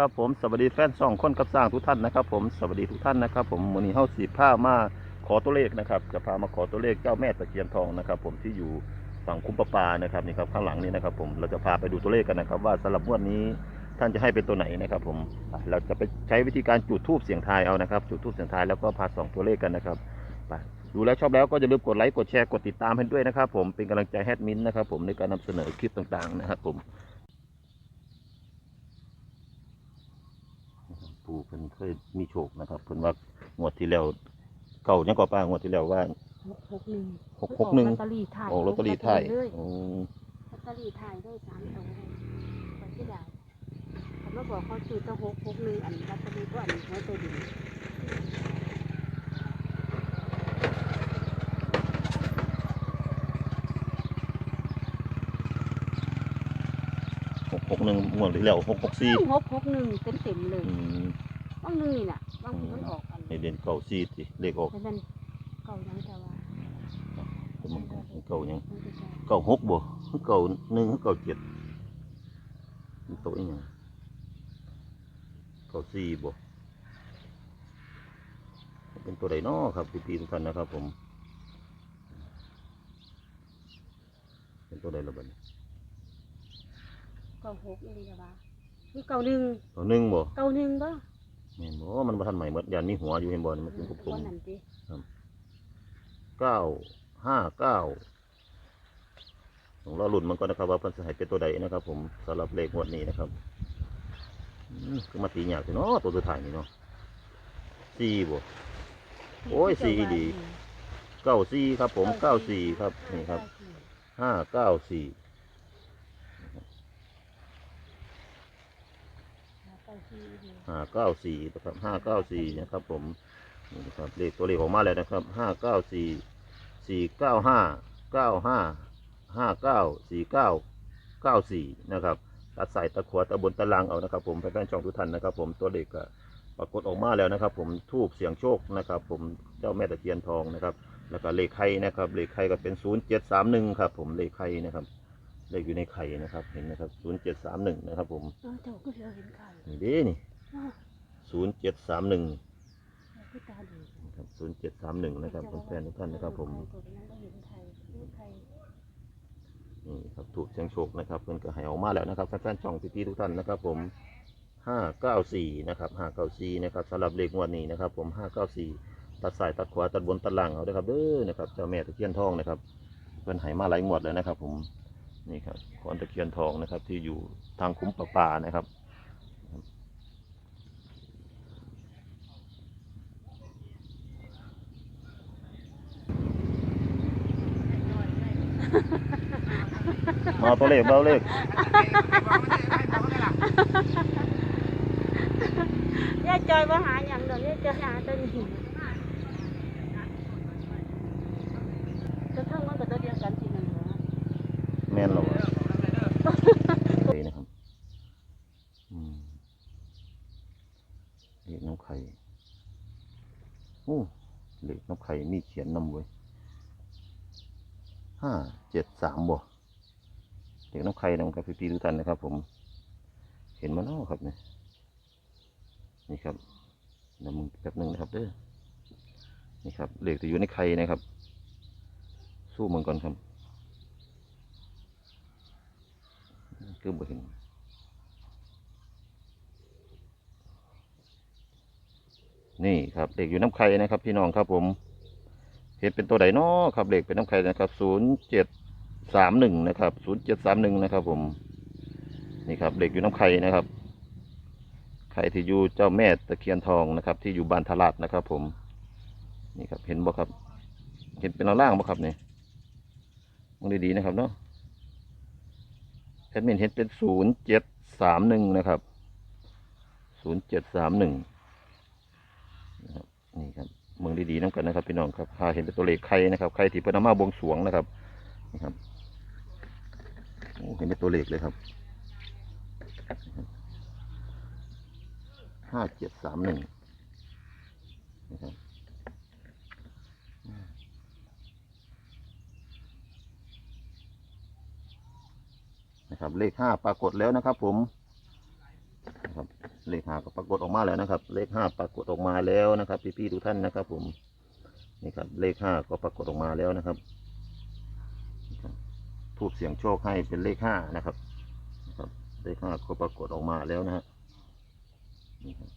ครับผมสวัสดีแฟนช่องคนกับสร้างทุกท่านนะครับ ผมสวัสดีทุกท่านนะครับ ผมวันนี้เฮาสีผ้ามาขอตัวเลขนะครับ จะพามาขอตัวเลขเจ้าแม่ตะเคียนทองนะครับ ผมที่อยู่ฝั่งคุ้มปปานะครับนี่ครับข้างหลังนี้นะครับ ผมเราจะพาไปดูตัวเลขกันนะครับ ว่าสำหรับงวดนี้ท่านจะให้เป็นตัวไหนนะครับ ผมเราจะไปใช้วิธีการจุดทูบเสียงทายเอานะครับ จุดทูบเสียงทายแล้วก็พาส่องตัวเลขกันนะครับไปดูแล้วชอบแล้วก็อย่าลืมกดไลค์กดแชร์กดติดตามให้ด้วยนะครับ ผมเป็นกำลังใจแอดมินนะครับ ผมในการนำเสนอคลิปต่างๆนะครับ ผม ปู่เพิ่นเคยมีโชคนะครับเพิ่นว่างวดที่แล้วเก่ายังก็ป้างวดที่แล้วว่าหกหกหนึ่งหกหกหนึ่งลอตเตอรี่ถ่ายออกลอตเตอรี่ไทยเลยอืมลอตเตอรี่ถ่ายด้วยสามตัวเลยคนที่ได้เขามาบอกเขาซื้อตั้งหกหกหนึ่งอันลอตเตอรี่ก็อันหัวตัวดีหกหกหนึ่งงวดที่แล้วหกหกสี่หกหกหนึ่งเต็มเต็มๆเลยอืม บางหนึ่งนี่น่ะบางทีมันออกอันในเดือนเก่าสี่สิเลขออกแต่มันเก่ายังแต่ว่าแต่มันเก่ายังมันจะใช่เก่าหกบ่เก่าหนึ่งเก่าเจ็ดมันโตอีหยังเก่าสี่บ่เป็นตัวใดน้อครับพี่ๆทุกท่านนะครับ ผม เป็นตัวใดละบัดนี้เก่าหกอีหลีแต่ว่ามีเก่าหนึ่งตัวหนึ่งบ่ เก่าหนึ่งบ่ แม่นบ่มันบ่ทันใหม่หมดยันมีหัวอยู่เห็นบ่นี่มันเป็นกลคมนนั้นสิๆเก้าห้าเก้าของเราลุ่นมันก็นะครับว่าเพิ่นสิให้เป็นตัวใดนะครับ ผมสำหรับเลขงวดนี้นะครับอืมคือมาตียากจังเนาะตัวสุดท้ายนี่เนาะสี่บ่โอ้ยสี่ดีเก้าสี่ครับ ผมเก้าสี่ครับนี่ครับห้าเก้าสี่ เก้าสี่ดี ห้าเก้าสี่นะครับห้าเก้าสี่นะครับผมนี่นะครับเลขตัวเลขออกมาแล้วนะครับห้าเก้าสี่สี่เก้าห้าเก้าห้าห้าเก้าสี่เก้าเก้าสี่นะครับตัดใส่ตะขวตะบนตะลังเอานะครับ ผมแฟนๆช่องทุกท่านนะครับ ผมตัวเลขก็ปรากฏออกมาแล้วนะครับ ผมทูบเสียงโชคนะครับ ผมเจ้าแม่ตะเคียนทองนะครับ แล้วก็เลขไข่นะครับเลขไข่ก็เป็นศูนย์เจ็ดสามหนึ่งครับ ผมเลขไข่นะครับ เลขอยู่ในไข่นะครับ เห็นนะครับศูนย์เจ็ดสามหนึ่งนะครับ ผมเออเจ้าก็เจอเห็นไข่นี่เด้นี่อ้าวศูนย์เจ็ดสามหนึ่งเจ้าก็ตาดีครับศูนย์เจ็ดสามหนึ่งนะครับแฟนๆทุกท่านนะครับ ผมนี่ครับถูกเชียงโชคนะครับเพื่อนก็ให้ออกมาแล้วนะครับแฟนๆช่องพี่ๆทุกท่านนะครับ ผมห้าเก้าสี่นะครับห้าเก้าสี่นะครับสำหรับเลขงวดนี้นะครับ ผมห้าเก้าสี่ตัดสายตัดขวาตัดบนตัดล่างเอาด้วยครับเด้อนะครับเจ้าแม่ตะเคียนทองนะครับเพื่อนให้มาหลายงวดแล้วนะครับ ผม นี่ครับขอนตะเคียนทองนะครับ ที่อยู่ทางคุ้มประปานะครับมาตัวเลขเบาเลขย่าจอยว่าหาอย่างเดียวย่าจอยหาตัวนี้จะทั้งมันกั แม่นหรอวะเลยนะครับอืมเลขน้ำไข่โอ้เลขน้ำไข่มีเขียนนำไว้ห้าเจ็ดสามบ่เลขน้ำไข่นำกับพี่ๆทุกท่านนะครับ ผม เห็นมาแล้วครับเนี่ยนี่ครับเดี๋ยวมึงแป๊บหนึ่งนะครับเด้อนี่ครับเลขที่อยู่ในไข่นะครับ สู้มันก่อนครับ คือบ่เห็นนี่ครับเด็กอยู่น้ำไข่นะครับ พี่น้องครับผมเห็นเป็นตัวใดน้อครับเด็กเป็นน้ำไข่นะครับศูนย์เจ็ดสามหนึ่งนะครับศูนย์เจ็ดสามหนึ่งนะครับ ผมนี่ครับเด็กอยู่น้ำไข่นะครับไข่ที่อยู่เจ้าแม่ตะเคียนทองนะครับ ที่อยู่บ้านทลาดนะครับ ผม นี่ครับเห็นบ่ครับ เห็นเป็นล่างบ่ครับเนี่ยมองดีๆนะครับเนาะ แอดมินเห็นเป็นศูนย์เจ็ดสามหนึ่งนะครับศูนย์เจ็ดสามหนึ่งนะครับนี่ครับเมืองดีๆน้ำกันนะครับพี่น้องครับพาเห็นเป็นตัวเลขไข่นะครับไข่ที่เพิ่นามาบวงสวงนะครับนี่ครับโอ้เห็นเป็นตัวเลขเลยครับห้าเจ็ดสามหนึ่งนะครับ นะครับ เลขห้าปรากฏแล้วนะครับผมนะครับเลขห้าก็ปรากฏออกมาแล้วนะครับ เลขห้าปรากฏออกมาแล้วนะครับ พี่ๆทุกท่านนะครับ ผมนี่ครับเลขห้าก็ปรากฏออกมาแล้วนะครับทูบเสียงโชคให้เป็นเลขห้านะครับนะครับ เลขห้าก็ปรากฏออกมาแล้วนะฮะนี่ครับ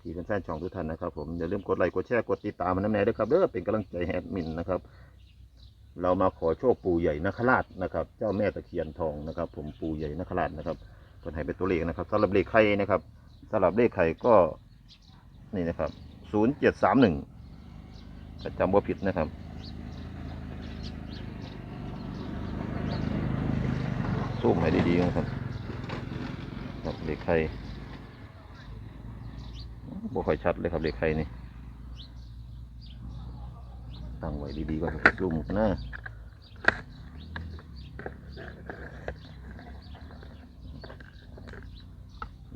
พี่ๆแฟนๆช่องทุกท่านนะครับ ผมอย่าลืมกดไลค์กดแชร์กดติดตามมันน้ำแน่ด้วยครับเด้อเป็นกำลังใจแอดมินนะครับ เรามาขอโชคปู่ใหญ่นคราชนะครับ เจ้าแม่ตะเคียนทองนะครับ ผมปู่ใหญ่นคราชนะครับเพิ่นให้เป็นตัวเลขนะครับสำหรับเลขไข่นะครับสำหรับเลขไข่ก็นี่นะครับศูนย์เจ็ดสามหนึ่งจำว่าผิดนะครับซูมให้ดีๆนะครับครับเลขไข่บ่ค่อยชัดเลยครับเลขไข่นี่ ตั้งไว้ดีๆก่อนครับซูมนะ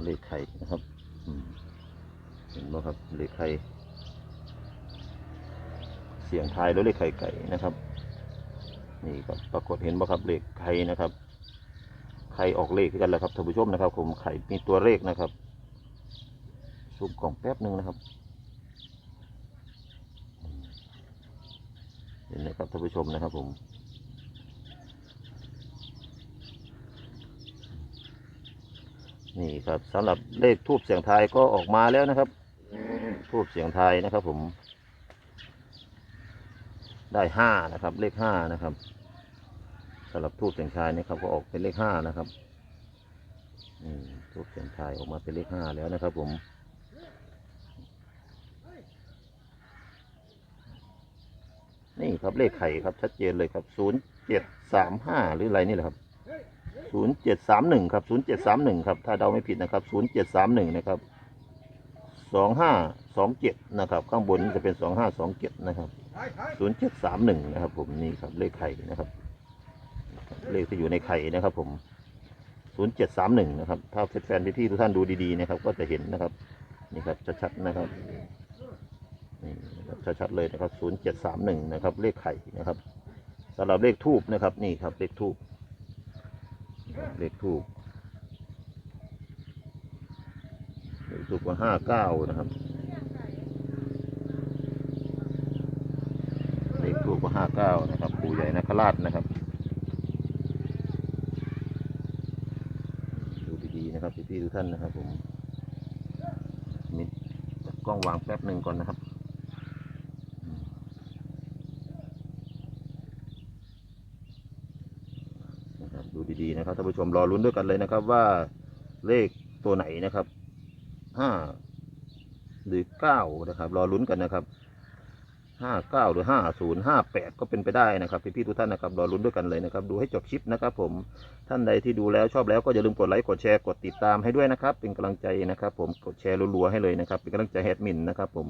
เลขไข่นะครับเห็นไหมครับเลขไข่เสียงทายแล้วเลขไข่ไก่นะครับ นี่ครับปรากฏเห็นไหมครับเลขไข่นะครับไข่ออกเลขกันแหละครับท่านผู้ชมนะครับ ผมไข่มีตัวเลขนะครับซูมกล่องแป๊บหนึ่งนะครับ็นไหมครับท่านผู้ชมนะครับผมนี่ครับสำหรับเลขทูบเสียงไทยก็ออกมาแล้วนะครับทูบเสียงไทยนะครับ ผม ได้ห้านะครับ เลขห้านะครับสำหรับทูบเสียงไทยนะครับ ก็ออกเป็นเลขห้านะครับทูบเสียงไทยออกมาเป็นเลขห้าแล้วนะครับ ผม นี่ครับเลขไข่ครับชัดเจนเลยครับศูนย์เจ็ดสามห้าหรืออะไรนี่แหละครับศูนย์เจ็ดสามหนึ่งครับศูนย์เจ็ดสามหนึ่งครับถ้าเดาไม่ผิดนะครับศูนย์เจ็ดสามหนึ่งนะครับสองห้าสองเจ็ดนะครับ ข้างบนจะเป็นสองห้าสองเจ็ดนะครับศูนย์เจ็ดสามหนึ่งนะครับ ผมนี่ครับเลขไข่นะครับ เลขที่อยู่ในไข่นะครับ ผมศูนย์เจ็ดสามหนึ่งนะครับ ถ้าแฟนๆพี่ทุกท่านดูดีๆนะครับ ก็จะเห็นนะครับ นี่ครับชัดๆนะครับนี่นะครับ ชัดๆเลยนะครับ0731นะครับ เลขไข่นะครับสำหรับเลขทูบนะครับ นี่ครับเลขทูบเลขทูบเลขทูบว่า59นะครับเลขทูบว่า59นะครับปู่ใหญ่นคราชนะครับดูดีๆนะครับพี่ๆทุกท่านนะครับผมมีกล้องวางแป๊บหนึ่งก่อนนะครับดูดีๆ นะครับท่านผู้ชมรอลุ้นด้วยกันเลยนะครับว่าเลขตัวไหนนะครับห้าหรือเก้านะครับรอลุ้นกันนะครับห้าเก้าหรือห้าศูนย์ห้าแปดก็เป็นไปได้นะครับพี่ๆทุกท่านนะครับรอลุ้นด้วยกันเลยนะครับ ดูให้จบคลิปนะครับ ผมท่านใดที่ดูแล้วชอบแล้วก็อย่าลืมกดไลค์กดแชร์กดติดตามให้ด้วยนะครับ เป็นกำลังใจนะครับ ผมกดแชร์รัวๆให้เลยนะครับ เป็นกำลังใจแฮดมินนะครับผม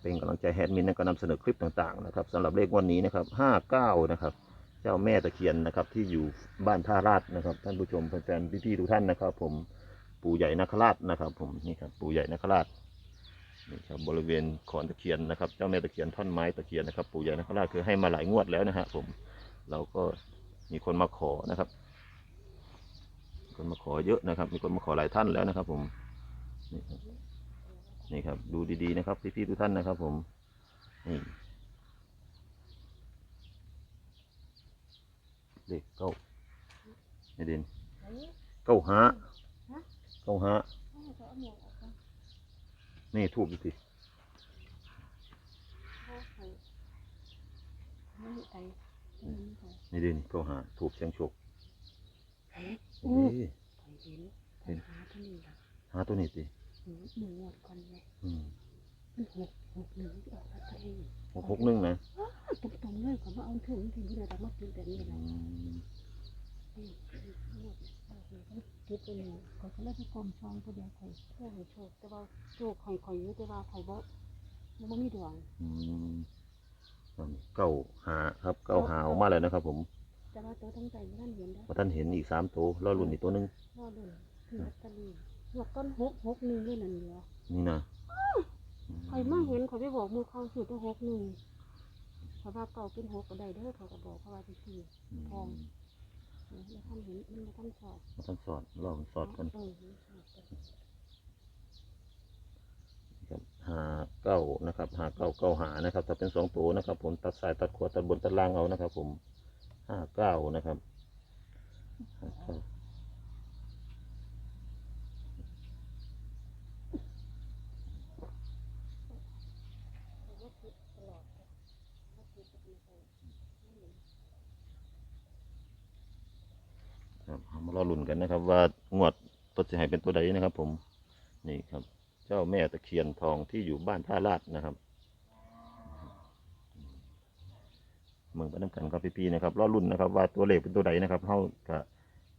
เป็นกำลังใจแฮดมินในการนำเสนอคลิปต่างๆนะครับสำหรับเลขวันนี้นะครับห้าเก้านะครับ เจ้าแม่ตะเคียนนะครับ ที่อยู่บ้านท่าราชนะครับ ท่านผู้ชมแฟนๆพี่ๆทุกท่านนะครับ ผมปู่ใหญ่นคราชนะครับ ผมนี่ครับปู่ใหญ่นคราชนี่ครับบริเวณขอนตะเคียนนะครับ เจ้าแม่ตะเคียนท่อนไม้ตะเคียนนะครับ ปู่ใหญ่นคราชคือให้มาหลายงวดแล้วนะฮะผมเราก็มีคนมาขอนะครับ คนมาขอเยอะนะครับ มีคนมาขอหลายท่านแล้วนะครับ ผมนี่ครับนี่ครับ ดูดีๆนะครับพี่ๆทุกท่านนะครับ ผมนี่ เลขเก้าไม่เด่นเก้าห้าเก้าห้านี่ถูกอยู่สินี่เด่นเก้าห้าถูกเชียงโชคอืมเอ้ยเห็นหาตัวนี้ล่ะหาตัวนี้สิหนูหนูงวดก่อนเลยอืมมันหกหกหนึ่งออกลอตเตอรี่ หกหกหนึ่งนะตรงตรงๆเลยเขามาเอาถึงถึงที่ไหนแต่มากินแต่นี่อืนะมคิดไปเลยเขาก็เลยไปกลมซองตัวเดียวคอยโชคโชคแต่ว่าโชคคอยคอยอยู่แต่ว่าคอยบ่มันบ่มีดวงอืมเก้าหาครับเก้าหาออกมาแล้วนะครับ ผมแต่ว่าตัวตั้งใจไม่ท่านเห็นได้พอท่านเห็นอีกสามตัวรอรุ่นอีกตัวหนึ่งรอดูคือลอตเตอรี่หวดต้นหกหกหนึ่งด้วยนั่นเดียวนี่นะ คอยมาเห็นคอยไปบอกหมือเขาสุดตัวหกหนึ่งเขาว่าเก่าเป็นหกก็ได้เด้อเขาก็บอกเขาว่าที่สี่อืมทองแล้วท่านเห็นมันมาท่านสอบมาท่านสอดลองสอดกันเออมันสอบกันครับหาเก้านะครับหาเก้าเก้าหานะครับถ้าเป็นสองตัวนะครับ ผมตัดสายตัดขวาตัดบนตัดล่างเอานะครับ ผมห้าเก้านะครับห้าเก้า ต่ว่าผิดตลอดเลยว่าผิดกับมันไปนั่นเองครับเอามารอลุ้นกันนะครับ ว่างวดตัวจะให้เป็นตัวใดนะครับ ผมนี่ครับ เจ้าแม่ตะเคียนทองที่อยู่บ้านท่าลาดนะครับเมืองไปน้ำกันครับพี่ๆนะครับรอลุ้นนะครับ ว่าตัวเลขเป็นตัวใดนะครับเขาก็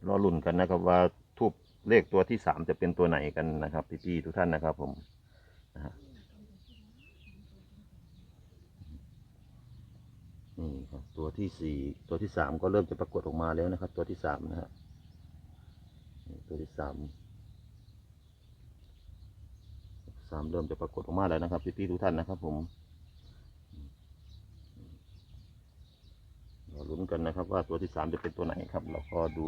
รอลุ้นกันนะครับ ว่าทูบเลขตัวที่สามจะเป็นตัวไหนกันนะครับ พี่ๆทุกท่านนะครับ ผมนะฮะ นี่ครับตัวที่สี่ตัวที่สามก็เริ่มจะปรากฏออกมาแล้วนะครับ ตัวที่สามนะฮะตัวที่สามสามเริ่มจะปรากฏออกมาแล้วนะครับพี่ๆทุกท่านนะครับ ผมเราลุ้นกันนะครับ ว่าตัวที่สามจะเป็นตัวไหนครับ เราก็ดู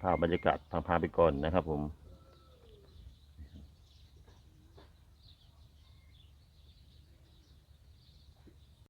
ภาพบรรยากาศทางพาไปก่อนนะครับ ผม